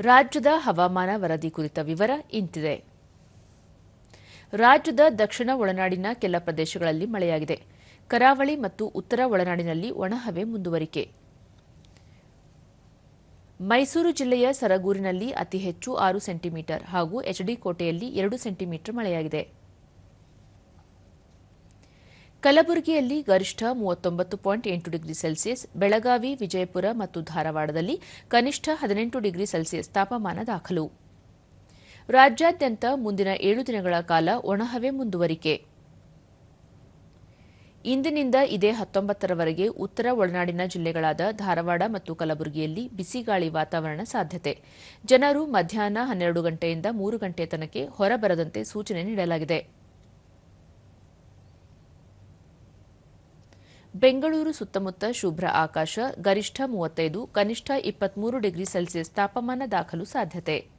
ರಾಜ್ಯದ ಹವಾಮಾನ ವರದಿ ಕುರಿತ ವಿವರ ಇಂತಿದೆ. ರಾಜ್ಯದ ದಕ್ಷಿಣ ಒಳನಾಡಿನ ಕೆಲ ಪ್ರದೇಶಗಳಲ್ಲಿ ಮಳೆಯಾಗಿದೆ. ಕರಾವಳಿ ಮತ್ತು ಉತ್ತರ ಒಳನಾಡಿನಲ್ಲಿ ಒಣಹವೆ ಮುಂದುವರಿಕೆ. ಮೈಸೂರು ಜಿಲ್ಲೆಯ ಸರಗೂರಿನಲ್ಲಿ ಅತಿ ಹೆಚ್ಚು ಆರು ಸೆಂಟಿಮೀಟರ್ ಹಾಗೂ ಎಚ್ಡಿ ಕೋಟೆಯಲ್ಲಿ ಎರಡು ಸೆಂಟಿಮೀಟರ್ ಮಳೆಯಾಗಿದೆ. ಕಲಬುರಗಿಯಲ್ಲಿ ಗರಿಷ್ಠ ಮೂವತ್ತೊಂಬತ್ತು ಪಾಯಿಂಟ್ ಎಂಟು ಡಿಗ್ರಿ ಸೆಲ್ಸಿಯಸ್, ಬೆಳಗಾವಿ, ವಿಜಯಪುರ ಮತ್ತು ಧಾರವಾಡದಲ್ಲಿ ಕನಿಷ್ಠ ಹದಿನೆಂಟು ಡಿಗ್ರಿ ಸೆಲ್ಸಿಯಸ್ ತಾಪಮಾನ ದಾಖಲು. ರಾಜ್ಯಾದ್ಯಂತ ಮುಂದಿನ ಏಳು ದಿನಗಳ ಕಾಲ ಒಣಹವೆ ಮುಂದುವರಿಕೆ. ಇಂದಿನಿಂದ ಇದೇ ಹತ್ತೊಂಬತ್ತರವರೆಗೆ ಉತ್ತರ ಒಳನಾಡಿನ ಜಿಲ್ಲೆಗಳಾದ ಧಾರವಾಡ ಮತ್ತು ಕಲಬುರಗಿಯಲ್ಲಿ ಬಿಸಿಗಾಳಿ ವಾತಾವರಣ ಸಾಧ್ಯತೆ. ಜನರು ಮಧ್ಯಾಹ್ನ ಹನ್ನೆರಡು ಗಂಟೆಯಿಂದ ಮೂರು ಗಂಟೆ ತನಕ ಹೊರಬರದಂತೆ ಸೂಚನೆ ನೀಡಲಾಗಿದೆ. ಬೆಂಗಳೂರು ಸುತ್ತಮುತ್ತ ಶುಭ್ರ ಆಕಾಶ ಗರಿಷ್ಠ ಮೂವತ್ತೈದು ಕನಿಷ್ಠ ಇಪ್ಪತ್ಮೂರು ಡಿಗ್ರಿ ಸೆಲ್ಸಿಯಸ್ ತಾಪಮಾನ ದಾಖಲು ಸಾಧ್ಯತೆ.